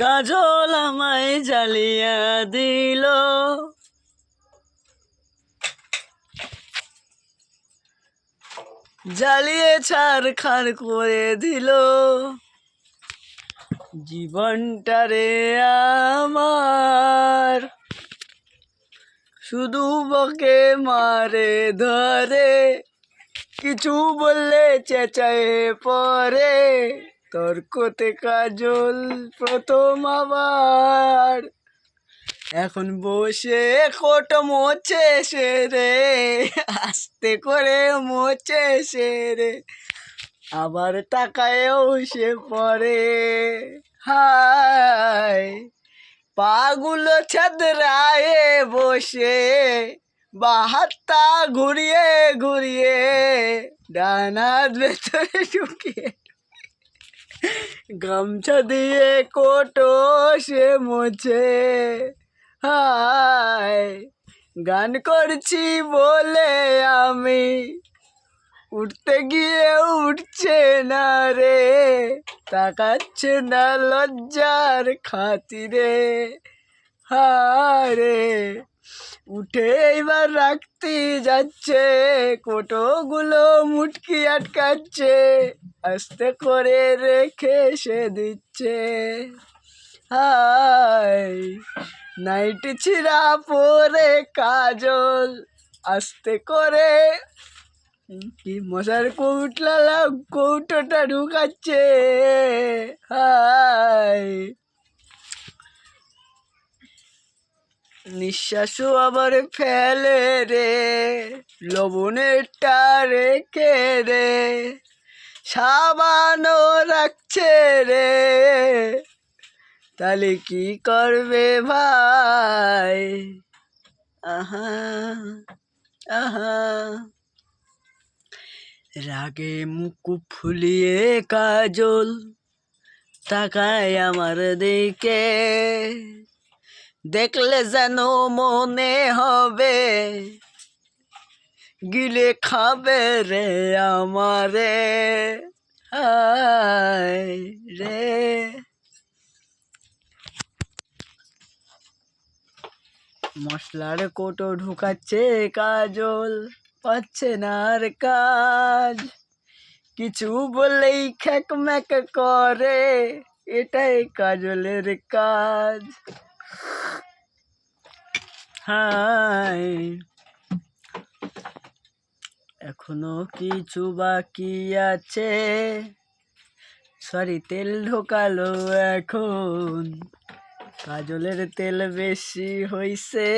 কাজল আমায় জ্বালিয়া দিল। জ্বালিয়ে ছাড় খার করে দিল। জীবনটারে আমার, শুধু বকে মারে ধরে, কিছু বললে চেঁচায়ে পরে। তর্কতে কাজল প্রথম আবার। এখন বসে কোট মোছে সে রে আস্তে করে মোছে সে রে আবার তাকায়ও সে পরে। হায়, পাগুলো ছাদরায়ে বসে, বাহাত্তা ঘুরিয়ে ঘুরিয়ে, ডানার ভেতরে ঢুকিয়ে গামছা দিয়ে কোটো সে মোছে। হায়, গান করছি বলে আমি। উঠতে গিয়ে উঠছে না রে, তাকাচ্ছে না লজ্জার খাতিরে। হারে উঠে এবার রাখতে যাচ্ছে, কোটোগুলো মুটকি আটকাচ্ছে, আস্তে করে রেখে সে দিচ্ছে। হাই নাইট ছিঁড়া পরে কাজল, আস্তে করে। কি মশার কৌটলা কৌটোটা ঢুকাচ্ছে। হাই নিঃশ্বাসও আবার ফেলে রে লবণেরটা রেখে রে সাবানও রাখছে রে। তাহলে কি করবে ভাই? আহা আহা। রাগে মুখ ফুলিয়ে কাজল তাকায় আমার দিকে। দেখলে যেন মনে হবে, গিলে খাবে রে আমারে। রে। মশলার কোটো ঢুকাচ্ছে, কাজল পাচ্ছে না আর কাজ। কিছু বলেই খ্যাক ম্যাক করে, এটাই কাজলের কাজ। হাই এখনও কিছু বাকি আছে। সরি, তেল ঢোকালো এখন। কাজলের তেল বেশি হইছে।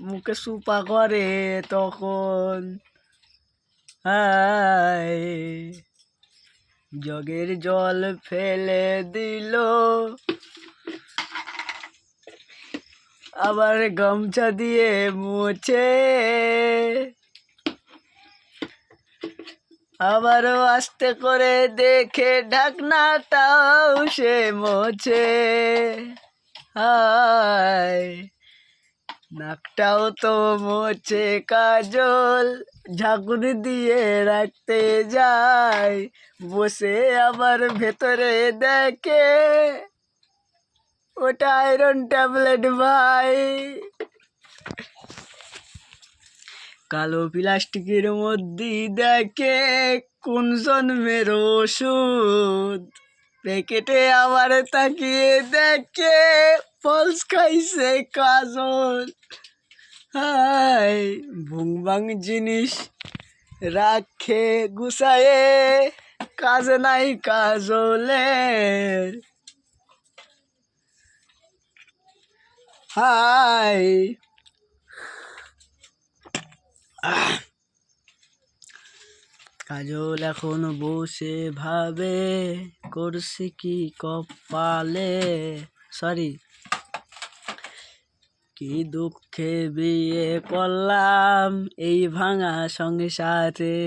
মুখে সুপা করে তখন। হাই জগের জল ফেলে দিল। আবার গামছা দিয়ে মুছে। আবারও আস্তে করে দেখে ঢাকনাটাও সে মোছে। হায়, নাকটাও তো মোছে কাজল, ঝাঁকুনি দিয়ে রাখতে যায়। বসে আবার ভেতরে দেখে ওটা আয়রন ট্যাবলেট ভাই। কালো প্লাস্টিকের মধ্যে দেখে কোন জন্মের ওষুধ। প্যাকেটে আবার তাকিয়ে দেখে ফলস খাইছে কাজল। হাই ভুংবাং জিনিস রাখে গুছায়ে, কাজ নাই কাজলের। হাই। কাজল এখন বসে ভাবে, করছে কি কপালে? সরি কি দুঃখে বিয়ে করলাম এই ভাঙা সংসারে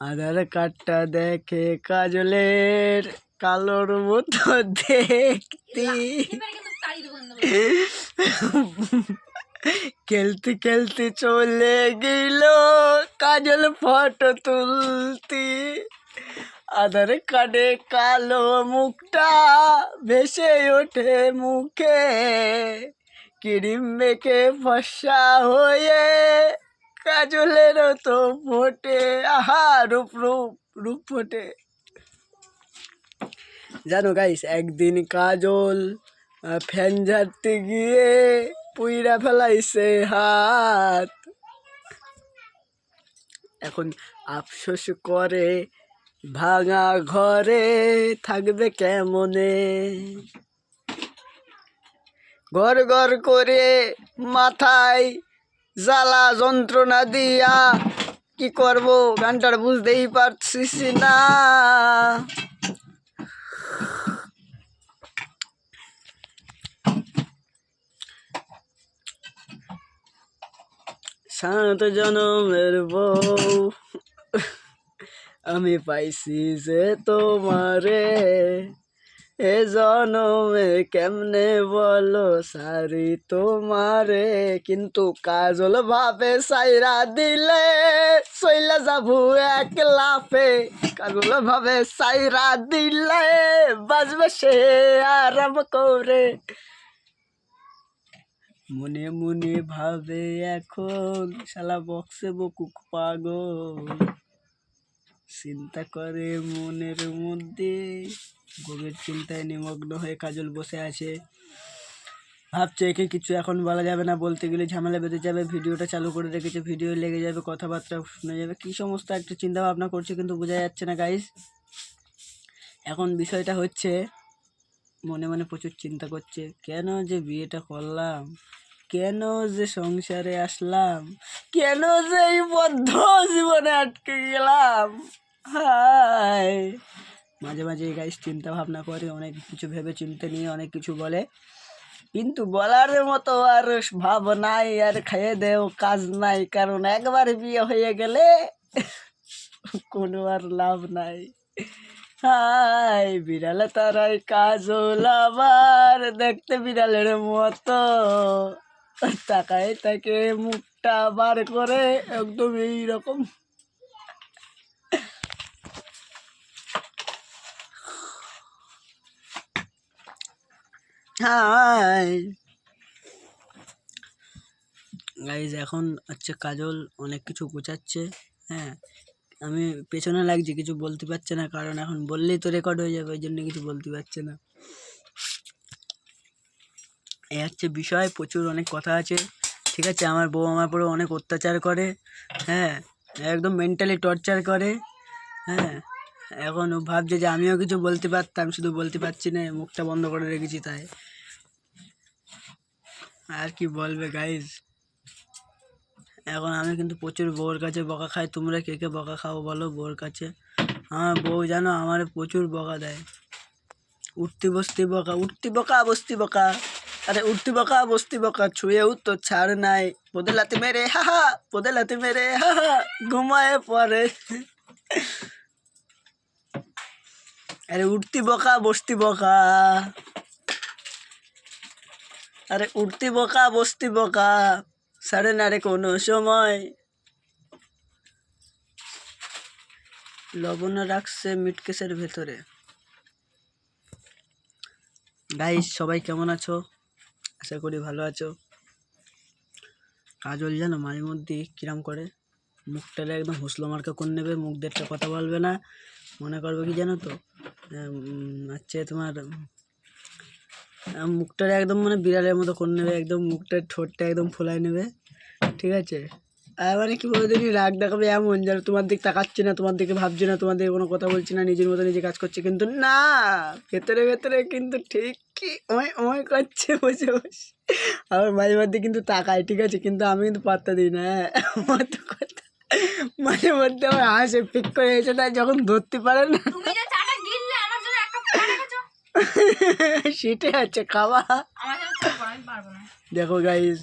আধার কার্ডটা দেখে কাজলের কালোর মতো দেখতে। খেলতে খেলতে চলে গেল, কাজল ফটো তুলতে। আধার কার্ডে কালো মুখটা ভেসে ওঠে মুখে। ক্রিম মেখে ফসা হয়ে কাজলেরও তো ফোটে, আহা, রূপ রূপ রূপ ফোটে। জানো গাইস একদিন কাজল ফ্যান ঝাড়তে গিয়ে পুইরা ফেলাইছে হাত। এখন আফসোস করে, ভাঙা ঘরে থাকবে কেমনে? ঘর ঘর করে মাথায় জ্বালা যন্ত্রণা দিয়া কি করব? গানটার বুঝতেই পারছিস না। সাত জনমের বউ। আমি পাইছি যে তোমারে। এ জনমে কেমনে বলো সারি তোমারে। কিন্তু কাজল ভাবে সাইরা দিলে সইলা যাব এক লাফে। কাজল ভাবে সাইরা দিলে বাজবে সে আরাম করে। মনে মনে ভাবে এখন, শালা বক্সে বকুক পাগল। চিন্তা করে মনের মধ্যে, গভীর চিন্তায় নিমগ্ন হয়ে কাজল বসে আছে। ভাবছে একে কিছু এখন বলা যাবে না, বলতে গেলে ঝামেলা বেঁধে যাবে, ভিডিওটা চালু করে রেখেছে, ভিডিও লেগে যাবে, কথাবার্তা শোনা যাবে, কী সমস্ত একটা চিন্তা ভাবনা করছে কিন্তু বোঝা যাচ্ছে না গাইস এখন বিষয়টা হচ্ছে, মনে মনে প্রচুর চিন্তা করছে, কেন যে বিয়েটা করলাম? কেন যে সংসারে আসলাম? কেন যে এই বদ্ধ জীবনে আটকে গেলাম? হায়। মাঝে মাঝে এই গাইস চিন্তা ভাবনা করে, অনেক কিছু ভেবে চিন্তে নিয়ে অনেক কিছু বলে। কিন্তু বলার মতো আর ভাব নাই, আর খেয়ে দেও কাজ নাই, কারণ একবার বিয়ে হয়ে গেলে কোনো আর লাভ নাই। হাই বিড়ালে তারাই কাজল আবার দেখতে বিড়ালের মতো। তাকায় তাকে মুখটা বার করে একদম এইরকম। গাইজ এখন হচ্ছে কাজল অনেক কিছু গোছাচ্ছে হ্যাঁ। আমি পেছনে লাগছি, কিছু বলতে পারছে না, কারণ এখন বললেই তো রেকর্ড হয়ে যাবে, ওই জন্য কিছু বলতে পারছে না। এই হচ্ছে বিষয়, প্রচুর অনেক কথা আছে, ঠিক আছে? আমার বউ আমার পরে অনেক অত্যাচার করে হ্যাঁ? একদম মেন্টালি টর্চার করে হ্যাঁ? এখন ও ভাবছে যে আমিও কিছু বলতে পারতাম, শুধু বলতে পারছি না, মুখটা বন্ধ করে রেখেছি তাই। আর কি বলবে গাইজ এখন আমি কিন্তু প্রচুর বউর কাছে বকা খাই, তোমরা কে কে বকা খাও বলো বউর কাছে। আমার বউ জানো আমার প্রচুর বকা দেয়। উঠতি বসতি বকা, উঠতি বকা, বসতি বকা। আরে উঠতি বকা, বসতি বকা, ছুঁয়ে তো ছাড় নাই। পোদে লাতে মেরে হা হা পোদে লাতে মেরে হা হা ঘুমায় পরে আরে উঠতি বকা, বসতি বকা। আরে উঠতি বকা, বসতি বকা সারে না রে কোনো সময়। লবণ রাখছে মিটকেসের ভেতরে। গাইস সবাই কেমন আছো? আশা করি ভালো আছো। কাজল জানো, মাঝে মধ্যে কিরাম করে। মুখটারে একদম হুসলো মার্কা করে নেবে, মুখ একটা কথা বলবে না। মনে করবে কি জানো তো হচ্ছে তোমার মুখটারে একদম মানে বিড়ালের মতো করে নেবে, একদম মুখটার ঠোঁটটা একদম ফোলাই নেবে। ঠিক আছে? আর মানে কি বলতে দিনই রাগ দেখাবে এমন, যেন তোমার দিক তাকাচ্ছি না, তোমার দিকে ভাবছি না, তোমার দিকে কোনো কথা বলছি না, নিজের মতো নিজে কাজ করছে, কিন্তু না, ভেতরে ভেতরে কিন্তু ঠিকই ওই ওই করছে বসে বসে। আবার মাঝে মধ্যে কিন্তু তাকায় ঠিক আছে? কিন্তু আমি কিন্তু পাত্তা দিই না হ্যাঁ? আমার তো কথা মাঝে মধ্যে আমার হাসে পিক করে এসে তাই যখন ধরতে পারে না। আমার সেটে আছে খাওয়া। আমার দেখো গাইজ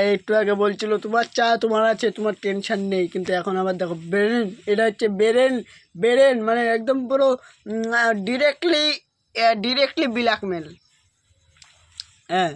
এই একটু আগে বলছিল তোমার চা তোমার আছে তোমার টেনশন নেই। কিন্তু এখন আবার দেখো বেরেন এটা হচ্ছে বেরেন বেরেন মানে একদম পুরো ডিরেক্টলি ডিরেক্টলি ব্ল্যাকমেল হ্যাঁ।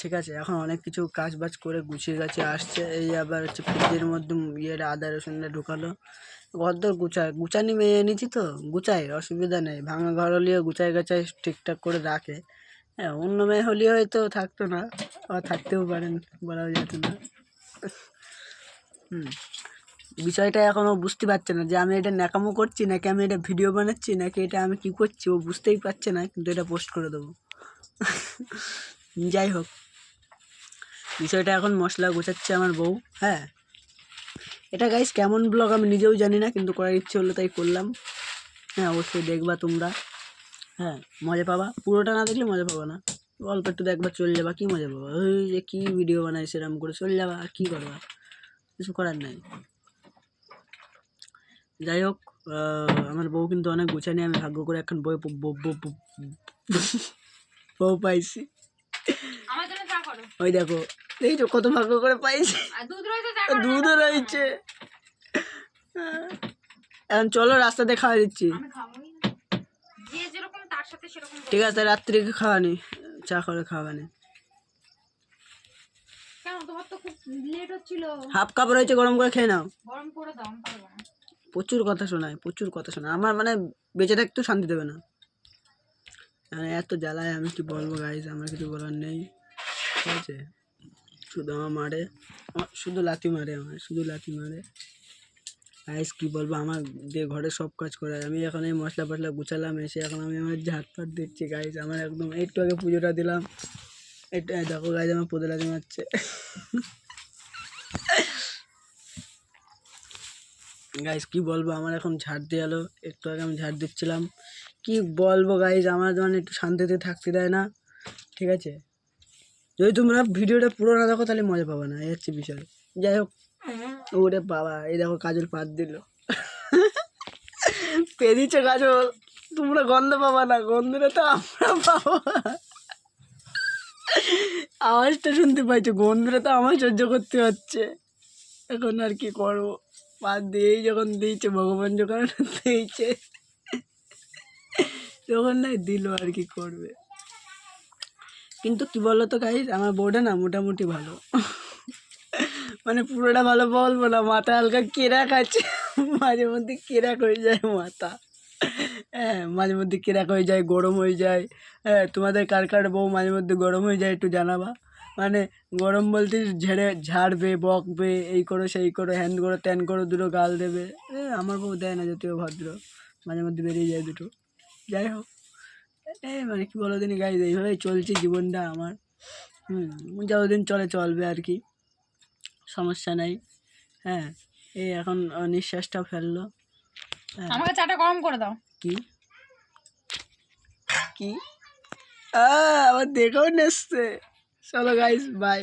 ঠিক আছে, এখন অনেক কিছু কাজ বাজ করে গুছিয়ে গাছে, আসছে। এই আবার হচ্ছে ফ্রিজের মধ্যে ইয়ের আদা রসুনটা ঢুকালো। ঘরদর গুছায়, গুছানি মেয়ে এনেছি তো গুছাই অসুবিধা নেই। ভাঙা ঘর হলেও গুছাই গাছাই ঠিকঠাক করে রাখে। হ্যাঁ অন্য মেয়ে হলেও হয়তো থাকতো না আর থাকতেও পারেন, বলাও যেত না। হুম, বিষয়টা এখনও বুঝতে পারছে না যে আমি এটা ন্যাকামো করছি, নাকি আমি এটা ভিডিও বানাচ্ছি, নাকি এটা আমি কি করছি, ও বুঝতেই পারছে না, কিন্তু এটা পোস্ট করে দেবো। যাই হোক বিষয়টা এখন মশলা গোছাচ্ছে আমার বউ হ্যাঁ এটা গাইস কেমন ব্লগ আমি নিজেও জানি না কিন্তু করার ইচ্ছে হলো তাই করলাম হ্যাঁ অবশ্যই দেখবা তোমরা হ্যাঁ মজা পাবা পুরোটা না দেখলে মজা পাবা না অল্প একটু দেখবা চলে যাবা কী মজা পাবা ওই যে কী ভিডিও বানাই সেরকম করে চলে যাবা আর কী করবা কিছু করার নাই যাই হোক আমার বউ কিন্তু অনেক গুছানি আমি ভাগ্য করে এখন বই বউ- পাইছি। ওই দেখো এই তো কত ভাগ্য করে পাইছি। দুধ রয়েছে দুধও রয়েছে। এখন চলো রাস্তাতে খাওয়া দিচ্ছি। না। ঠিক আছে রাত্রিকে খাওয়ানি চা করে লেট হচ্ছিল। হাফ কাপ রয়েছে গরম করে খেয়ে নাও। না। প্রচুর কথা শোনায় প্রচুর কথা শোনায়। আমার মানে বেঁচে থাকতেও শান্তি দেবে না। মানে এত জ্বালায়, আমি কি বলব গাইজ আমার কিছু বলার নেই। ঠিক আছে? শুধু আমার মারে। শুধু লাথি মারে আমার শুধু লাথি মারে। গাইজ কি বলব, আমার দিয়ে ঘরে সব কাজ করে আমি এখন এই মশলা ফসলা গুছালাম, এসে এখন আমি আমার ঝাট ফাট দিচ্ছি গাইজ আমার একদম একটু আগে পুজোটা দিলাম। এই দেখো গাইজ আমার পোদে লাথি মারছে। গাইজ কি বলব, আমার এখন ঝাড় দিয়ে এলো। একটু আগে আমি ঝাড় দিচ্ছিলাম। কি বলব গাইজ আমার মানে একটু শান্তিতে থাকতে দেয় না। ঠিক আছে? যদি তোমরা ভিডিওটা পুরো না দেখো, তাহলে মজা পাবে না। এই হচ্ছে বিষয়। যাই হোক। ওরে বাবা, এই দেখো কাজল পাত দিল। পেরিয়েছে কাজল। তোমরা গন্ধ পাবা না। গন্ধটা তো আমরা পাবো। আওয়াজটা শুনতে পাইছো? গন্ধটা তো আমার সহ্য করতে হচ্ছে। এখন আর কি করব? বাদ দিয়েই যখন দিয়েছে, ভগবান যখন দিয়েছে। তখন নাই দিল আর কি করবে। কিন্তু কি বলো তো গাইজ আমার বউটা না মোটামুটি ভালো। মানে পুরোটা ভালো বলব না, মাথা হালকা কেরাক আছে মাঝে মধ্যে কেরাক হয়ে যায় মাথা। হ্যাঁ মাঝে মধ্যে কেরাক হয়ে যায়, গরম হয়ে যায়। হ্যাঁ তোমাদের কার কার বউ মাঝে মধ্যে গরম হয়ে যায় একটু জানাবা। মানে গরম বলতে ঝেড়ে, ঝাড়বে, বকবে, এই করো, সেই করো হ্যান করো ত্যান করো, দুটো গাল দেবে। আমার বউ দেয় না যদিও ভদ্র, মাঝে মধ্যে বেরিয়ে যায় দুটো। যাই হোক। এই মানে কি বলো দিন গাইজ এইভাবেই চলছে জীবনটা আমার। হুম যতদিন চলে চলবে আর কি। সমস্যা নাই। হ্যাঁ এই এখন নিঃশ্বাসটা ফেলল। হ্যাঁ। আমাকে চাটা গরম করে দাও। কি? কি? আবার দেখেও নেসছে চলো গাইস বাই